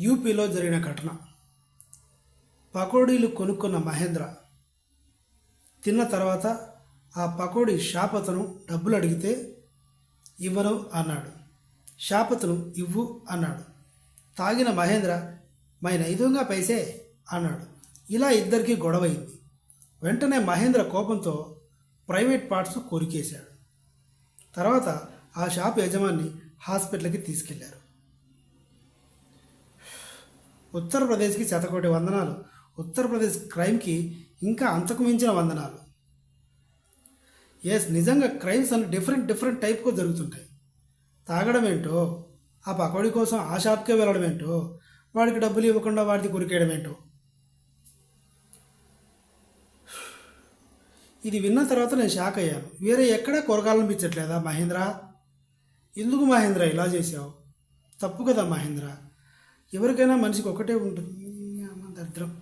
యూపీలో జరిగిన ఘటన. పకోడీలు కొనుక్కున్న మహేంద్ర తిన్న తర్వాత ఆ పకోడీ షాప్ అతను డబ్బులు అడిగితే ఇవ్వను అన్నాడు. షాప్ అతను ఇవ్వు అన్నాడు. తాగిన మహేంద్ర మై నైదుగా పైసే అన్నాడు. ఇలా ఇద్దరికీ గొడవైంది. వెంటనే మహేంద్ర కోపంతో ప్రైవేట్ పార్ట్స్ కొరికేశాడు. తర్వాత ఆ షాప్ యజమాని హాస్పిటల్కి తీసుకెళ్ళారు. ఉత్తరప్రదేశ్కి శతకోటి వందనాలు. ఉత్తరప్రదేశ్ క్రైమ్కి ఇంకా అంతకు మించిన వందనాలు. ఎస్ నిజంగా క్రైమ్స్ అన్ని డిఫరెంట్ డిఫరెంట్ టైప్గా జరుగుతుంటాయి. తాగడం ఏంటో ఆ పకోడీ కోసం ఆ షాప్కే వెళ్ళడం ఏంటో వాడికి డబ్బులు ఇవ్వకుండా వాడికి కొరికేయడం ఏంటో. ఇది విన్న తర్వాత నేను షాక్ అయ్యాను. వేరే ఎక్కడా కొరకాలనిపించట్లేదా మహేంద్ర? ఎందుకు మహేంద్ర ఇలా చేసావు తప్పు కదా మహేంద్ర. ఎవరికైనా మనిషికి ఒకటే ఉంటుంది. దరిద్రం.